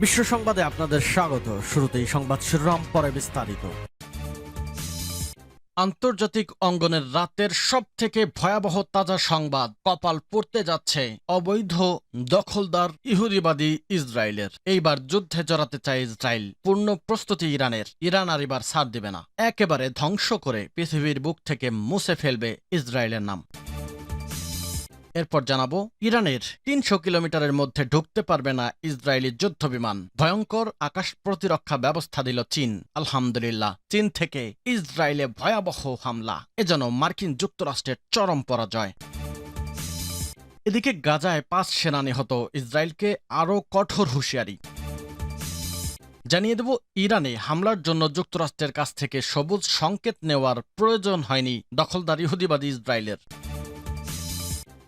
বিশ্ব সংবাদে আপনাদের স্বাগত। শুরুতেই সংবাদ শিরোনাম, পরে বিস্তারিত। আন্তর্জাতিক অঙ্গনের রাতের সব থেকে ভয়াবহ তাজা সংবাদ কপাল পড়তে যাচ্ছে অবৈধ দখলদার ইহুদিবাদী ইসরায়েলের। এইবার যুদ্ধে জড়াতে চায় ইসরায়েল, পূর্ণ প্রস্তুতি ইরানের। ইরান আর এবার ছাড় দেবে না। একেবারে ধ্বংস করে পৃথিবীর বুক থেকে মুছে ফেলবে ইসরায়েলের নাম। এরপর জানাব, ইরানের তিনশো কিলোমিটারের মধ্যে ঢুকতে পারবে না ইসরায়েলি যুদ্ধ বিমান ভয়ঙ্কর আকাশ প্রতিরক্ষা ব্যবস্থা দিল চীন। আলহামদুলিল্লাহ, চীন থেকে ইসরায়েলে ভয়াবহ হামলা। এজন্য মার্কিন যুক্তরাষ্ট্রের চরম পরাজয়। এদিকে গাজায় পাঁচ সেনা নিহত, ইসরায়েলকে আরও কঠোর হুঁশিয়ারি। জানিয়ে দেব, ইরানে হামলার জন্য যুক্তরাষ্ট্রের কাছ থেকে সবুজ সংকেত নেওয়ার প্রয়োজন হয়নি দখলদার ইহুদিবাদী ইসরায়েলের।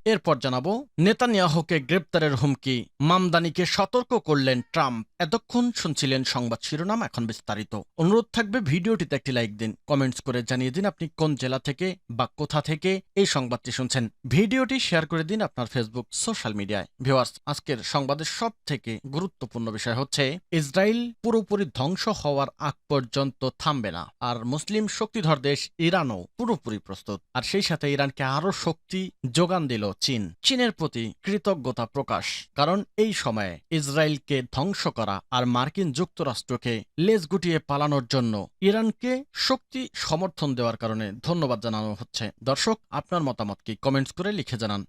এরপর জানাব, নেতানিয়াহুকে গ্রেপ্তারের হুমকি। মামদানিকে সতর্ক করলেন ট্রাম্প। এতক্ষণ শুনছিলেন সংবাদ শিরোনাম, এখন বিস্তারিত। অনুরোধ থাকবে ভিডিওটিতে একটি লাইক দিন। কমেন্টস করে জানিয়ে দিন আপনি কোন জেলা থেকে বা কোথা থেকে এই সংবাদটি শুনছেন। ভিডিওটি শেয়ার করে দিন আপনার ফেসবুক, সোশ্যাল মিডিয়ায়। ভিওয়ার্স আজকের সংবাদের সব থেকে গুরুত্বপূর্ণ বিষয় হচ্ছে, ইসরায়েল পুরোপুরি ধ্বংস হওয়ার আগ পর্যন্ত থামবে না। আর মুসলিম শক্তিধর দেশ ইরানও পুরোপুরি প্রস্তুত। আর সেই সাথে ইরানকে আরও শক্তি যোগান দিল চীন। চীনের প্রতি কৃতজ্ঞতা প্রকাশ, কারণ এই সময়ে ইসরায়েলকে ধ্বংস করা আর মার্কিন যুক্তরাষ্ট্রকে লেজ গুটিয়ে পালানোর জন্য ইরানকে শক্তি সমর্থন দেওয়ার কারণে ধন্যবাদ জানানো হচ্ছে। দর্শক, আপনার মতামত কি? কমেন্টস করে লিখে জানান।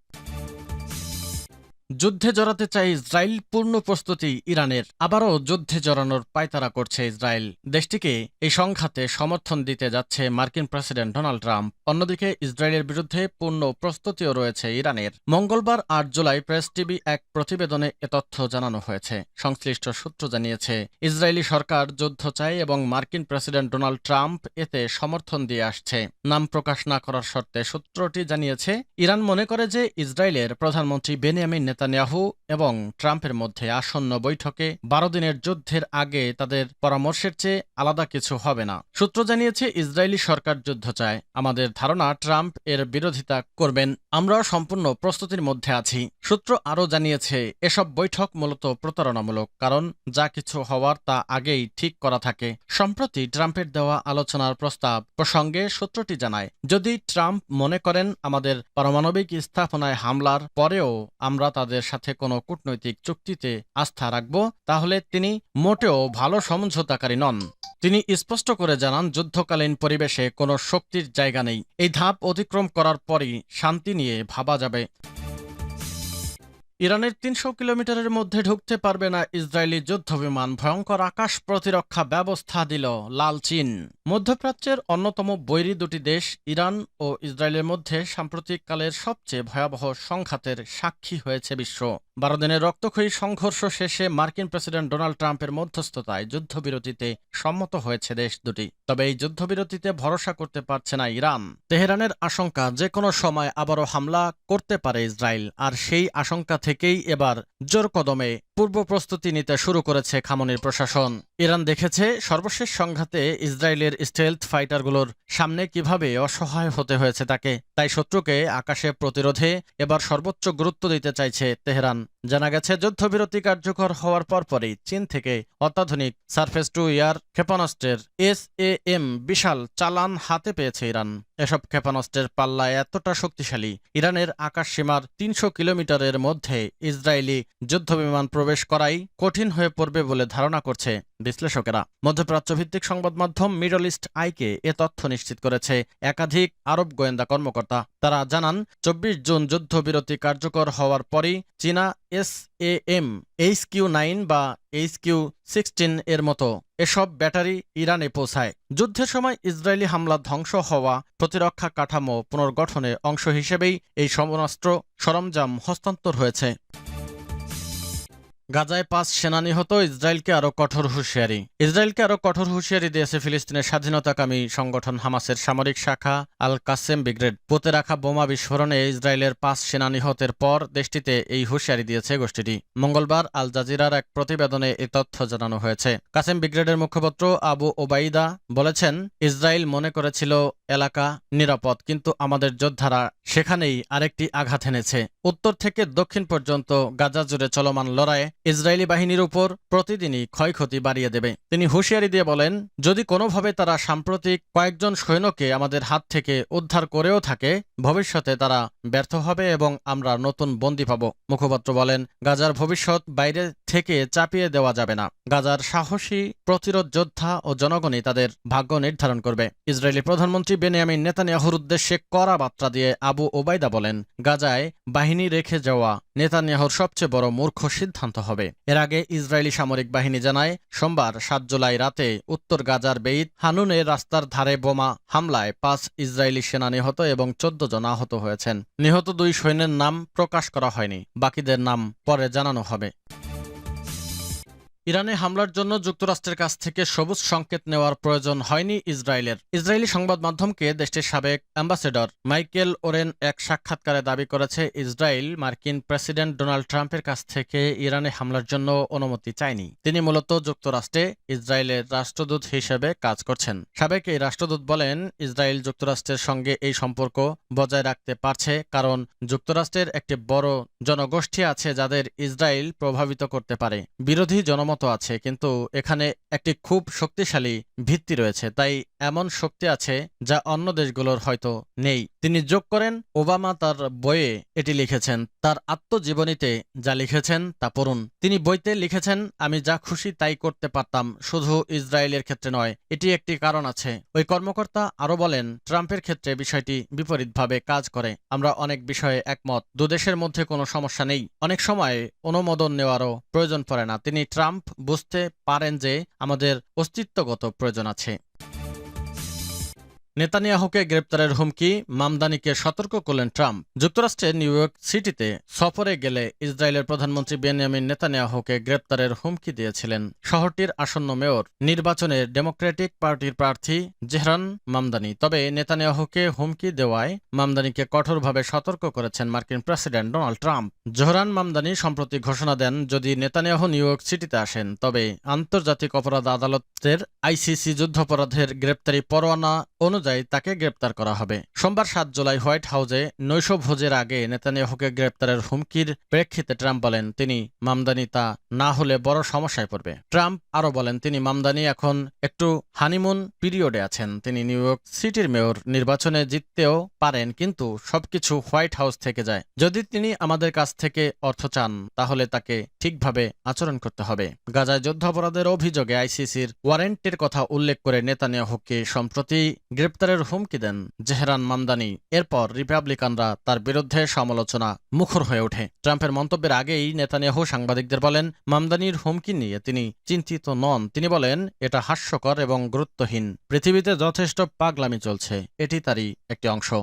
যুদ্ধে জড়াতে চায় ইসরায়েল পূর্ণ প্রস্তুতি ইরানের। আবারও যুদ্ধে জড়ানোর পায়তারা করছে ইসরায়েল। দেশটিকে এই সংঘাতে সমর্থন দিতে যাচ্ছে মার্কিন প্রেসিডেন্ট ডোনাল্ড ট্রাম্প। অন্যদিকে ইসরায়েলের বিরুদ্ধে পূর্ণ প্রস্তুতিও রয়েছে ইরানের। মঙ্গলবার আট জুলাই প্রেস টিভি এক প্রতিবেদনে এ তথ্য জানানো হয়েছে। সংশ্লিষ্ট সূত্র জানিয়েছে, ইসরায়েলি সরকার যুদ্ধ চায় এবং মার্কিন প্রেসিডেন্ট ডোনাল্ড ট্রাম্প এতে সমর্থন দিয়ে আসছে। নাম প্রকাশ না করার শর্তে সূত্রটি জানিয়েছে, ইরান মনে করে যে ইসরায়েলের প্রধানমন্ত্রী বেনিয়ামিন নেতানিয়াহু এবং ট্রাম্পের মধ্যে আসন্ন বৈঠকে বারো দিনের যুদ্ধের আগে তাদের পরামর্শের চেয়ে আলাদা কিছু হবে না। সূত্র জানিয়েছে, ইসরায়েলি সরকার যুদ্ধ চায়। আমাদের ধারণা, ট্রাম্প এর বিরোধিতা করবেন। আমরা সম্পূর্ণ প্রস্তুতির মধ্যে আছি। সূত্র আরও জানিয়েছে, এসব বৈঠক মূলত প্রতারণামূলক, কারণ যা কিছু হওয়ার তা আগেই ঠিক করা থাকে। সম্প্রতি ট্রাম্পের দেওয়া আলোচনার প্রস্তাব প্রসঙ্গে সূত্রটি জানায়, যদি ট্রাম্প মনে করেন আমাদের পারমাণবিক স্থাপনায় হামলার পরেও আমরা তাদের সাথে কোনো কূটনৈতিক চুক্তিতে আস্থা রাখব, তাহলে তিনি মোটেও ভালো সমঝোতাকারী নন। তিনি স্পষ্ট করে জানান, যুদ্ধকালীন পরিবেশে কোনো শক্তির জায়গা নেই। এই ধাপ অতিক্রম করার পরই শান্তি নিয়ে ভাবা যাবে। ইরানের তিনশো কিলোমিটারের মধ্যে ঢুকতে পারবে না ইসরায়েলি যুদ্ধবিমান। ভয়ঙ্কর আকাশ প্রতিরক্ষা ব্যবস্থা দিল লাল চীন। মধ্যপ্রাচ্যের অন্যতম বৈরী দুটি দেশ, ইরান ও ইসরায়েলের মধ্যে সাম্প্রতিককালের সবচেয়ে ভয়াবহ সংঘাতের সাক্ষী হয়েছে বিশ্ব। বারো দিনের রক্তক্ষয়ী সংঘর্ষ শেষে মার্কিন প্রেসিডেন্ট ডোনাল্ড ট্রাম্পের মধ্যস্থতায় যুদ্ধবিরতিতে সম্মত হয়েছে দেশ দুটি। তবে এই যুদ্ধবিরতিতে ভরসা করতে পারছে না ইরান। তেহরানের আশঙ্কা যে কোনো সময় আবারও হামলা করতে পারে ইসরায়েল, আর সেই আশঙ্কা থেকেই এবার জোর কদমে পূর্ব প্রস্তুতি নিতে শুরু করেছে খামনির প্রশাসন। ইরান দেখেছে, সর্বশেষ সংঘাতে ইসরায়েলের স্টেলথ ফাইটারগুলোর সামনে কীভাবে অসহায় হতে হয়েছে তাকে। তাই শত্রুকে আকাশে প্রতিরোধে এবার সর্বোচ্চ গুরুত্ব দিতে চাইছে তেহরান। জানা গেছে, যুদ্ধবিরতি কার্যকর হওয়ার পরপরই চীন থেকে অত্যাধুনিক সার্ফেস টু ইয়ার ক্ষেপণাস্ত্রের এস এ এম বিশাল চালান হাতে পেয়েছে ইরান। এসব ক্ষেপণাস্ত্রের পাল্লা এতটা শক্তিশালী, ইরানের আকাশ সীমার তিনশো কিলোমিটারের মধ্যে ইসরায়েলি যুদ্ধবিমান প্রবেশ করাই কঠিন হয়ে পড়বে বলে ধারণা করছে বিশ্লেষকেরা। মধ্যপ্রাচ্যভিত্তিক সংবাদ মাধ্যম মিডল ইস্ট আইকে এ তথ্য নিশ্চিত করেছে, একাধিক আরব গোয়েন্দা কর্মকর্তা। তারা জানান, চব্বিশ জুন যুদ্ধবিরতি কার্যকর হওয়ার পরই চীনা S A M, H Q nine বা এইচ কিউ সিক্সটিন এর মতো এসব ব্যাটারি ইরানে পৌঁছায়। যুদ্ধের সময় ইসরায়েলি হামলা ধ্বংস হওয়া প্রতিরক্ষা কাঠামো পুনর্গঠনের অংশ হিসেবেই এই সমরাস্ত্র সরঞ্জাম হস্তান্তর হয়েছে। গাজায় পাঁচ সেনা নিহত ইসরায়েলকে আরও কঠোর হুঁশিয়ারি। ইসরায়েলকে আরও কঠোর হুঁশিয়ারি দিয়েছে ফিলিস্তিনের স্বাধীনতাকামী সংগঠন হামাসের সামরিক শাখা আল কাসেম ব্রিগেড। পোতে রাখা বোমা বিস্ফোরণে ইসরায়েলের পাঁচ সেনা নিহতের পর দেশটিতে এই হুঁশিয়ারি দিয়েছে গোষ্ঠীটি। মঙ্গলবার আল জাজিরার এক প্রতিবেদনে এ তথ্য জানানো হয়েছে। কাসেম ব্রিগেডের মুখপাত্র আবু ওবাইদা বলেছেন, ইসরায়েল মনে করেছিল, এলাকা নিরাপদ, কিন্তু আমাদের যোদ্ধারা সেখানেই আরেকটি আঘাত এনেছে। উত্তর থেকে দক্ষিণ পর্যন্ত গাজা জুড়ে চলমান লড়াইয়ে ইসরায়েলি বাহিনীর উপর প্রতিদিনই ক্ষয়ক্ষতি বাড়িয়ে দেবে। তিনি হুঁশিয়ারি দিয়ে বলেন, যদি কোনোভাবে তারা সাম্প্রতিক কয়েকজন সৈন্যকে আমাদের হাত থেকে উদ্ধার করেও থাকে, ভবিষ্যতে তারা ব্যর্থ হবে এবং আমরা নতুন বন্দী পাব। মুখপাত্র বলেন, গাজার ভবিষ্যৎ বাইরে থেকে চাপিয়ে দেওয়া যাবে না। গাজার সাহসী, প্রতিরোধ যোদ্ধা ও জনগণই তাদের ভাগ্য নির্ধারণ করবে। ইসরায়েলি প্রধানমন্ত্রী বেনিয়ামিন নেতানিয়াহুর উদ্দেশ্যে কড়া বার্তা দিয়ে আবু ওবায়দা বলেন, গাজায় বাহিনী রেখে যাওয়া নেতানিয়াহুর সবচেয়ে বড় মূর্খ সিদ্ধান্ত হবে। এর আগে ইসরায়েলি সামরিক বাহিনী জানায়, সোমবার সাত জুলাই রাতে উত্তর গাজার বেইত হানুনে রাস্তার ধারে বোমা হামলায় পাঁচ ইসরায়েলি সেনা নিহত এবং চোদ্দ জন আহত হয়েছেন। নিহত দুই সৈন্যের নাম প্রকাশ করা হয়নি। বাকিদের নাম পরে জানানো হবে। ইরানে হামলার জন্য যুক্তরাষ্ট্রের কাছ থেকে সবুজ সংকেত নেওয়ার প্রয়োজন হয়নি ইসরায়েলের। ইসরায়েলি সংবাদ মাধ্যমকে দেশটির সাবেক অ্যাম্বাসেডর মাইকেল ওরেন এক সাক্ষাৎকারে দাবি করেছে, ইসরায়েল মার্কিন প্রেসিডেন্ট ডোনাল্ড ট্রাম্পের কাছ থেকে ইরানে হামলার জন্য অনুমতি চায়নি। তিনি মূলত যুক্তরাষ্ট্রে ইসরায়েলের রাষ্ট্রদূত হিসেবে কাজ করছেন। সাবেক এই রাষ্ট্রদূত বলেন, ইসরায়েল যুক্তরাষ্ট্রের সঙ্গে এই সম্পর্ক বজায় রাখতে পারছে কারণ যুক্তরাষ্ট্রের একটি বড় জনগোষ্ঠী আছে যাদের ইসরায়েল প্রভাবিত করতে পারে। বিরোধী জনমত আছে, কিন্তু এখানে একটি খুব শক্তিশালী ভিত্তি রয়েছে। তাই এমন শক্তি আছে যা অন্য দেশগুলোর হয়তো নেই। তিনি যোগ করেন, ওবামা তার বইয়ে এটি লিখেছেন, তার আত্মজীবনীতে যা লিখেছেন তা পড়ুন। তিনি বইতে লিখেছেন, আমি যা খুশি তাই করতে পারতাম, শুধু ইসরায়েলের ক্ষেত্রে নয়, এটি একটি কারণ আছে। ওই কর্মকর্তা আরও বলেন, ট্রাম্পের ক্ষেত্রে বিষয়টি বিপরীতভাবে কাজ করে। আমরা অনেক বিষয়ে একমত দুদেশের মধ্যে কোনো সমস্যা নেই। অনেক সময় অনুমোদন নেওয়ারও প্রয়োজন পড়ে না। তিনি ট্রাম্প বুঝতে পারেন যে আমাদের অস্তিত্বগত প্রয়োজন আছে। নেতানিয়াহুকে গ্রেপ্তারের হুমকি, মামদানিকে সতর্ক করলেন ট্রাম্প। যুক্তরাষ্ট্রের নিউ ইয়র্ক সিটিতে সফরে গেলে ইসরায়েলের প্রধানমন্ত্রী বেনিয়ামিন নেতানিয়াহুকে গ্রেপ্তারের হুমকি দিয়েছিলেন। শহরটির আসন্ন মেয়র, নির্বাচনে ডেমোক্রেটিক পার্টির প্রার্থী জেহরান মামদানি। তবে নেতানিয়াহুকে হুমকি দেওয়ায় মামদানিকে কঠোরভাবে সতর্ক করেছেন মার্কিন president Donald Trump. Zohran Mamdani সম্প্রতি ঘোষণা দেন, যদি নেতানিয়াহু নিউ ইয়র্ক সিটিতে আসেন, তবে আন্তর্জাতিক অপরাধ আদালতের আইসিসি যুদ্ধাপরাধের গ্রেপ্তারি পরোয়ানা অনুযায়ী তাকে গ্রেপ্তার করা হবে। সোমবার সাত জুলাই হোয়াইট হাউসে নৈশ ভোজের আগে নেতানিয়াহুকে গ্রেপ্তারের হুমকির প্রেক্ষিতে ট্রাম্প বলেন, তিনি মামদানি তা না হলে বড় সমস্যায় পড়বে। ট্রাম্প আরও বলেন, তিনি মামদানি এখন একটু হানিমুন পিরিয়ডে আছেন। তিনি নিউ ইয়র্ক সিটির মেয়র, নির্বাচনে জিততেও পারেন, কিন্তু সবকিছু হোয়াইট হাউস থেকে যায়। যদি তিনি আমাদের কাছ থেকে অর্থ চান, তাহলে তাকে ঠিকভাবে আচরণ করতে হবে। গাজায় যুদ্ধাপরাধের অভিযোগে আইসিসির ওয়ারেন্টের কথা উল্লেখ করে নেতানিয়াহুকে সম্প্রতি গ্রেপ্তারের হুমকি দেন জেহরান মামদানি। এরপর রিপাবলিকানরা তার বিরুদ্ধে সমালোচনা মুখর হয়ে ওঠে। ট্রাম্পের মন্তব্যের আগেই নেতানিয়াহু সাংবাদিকদের বলেন, মামদানির হুমকি নিয়ে তিনি চিন্তিত নন। তিনি বলেন, এটা হাস্যকর এবং গুরুত্বহীন। পৃথিবীতে যথেষ্ট পাগলামি চলছে। এটি তারই একটি অংশ।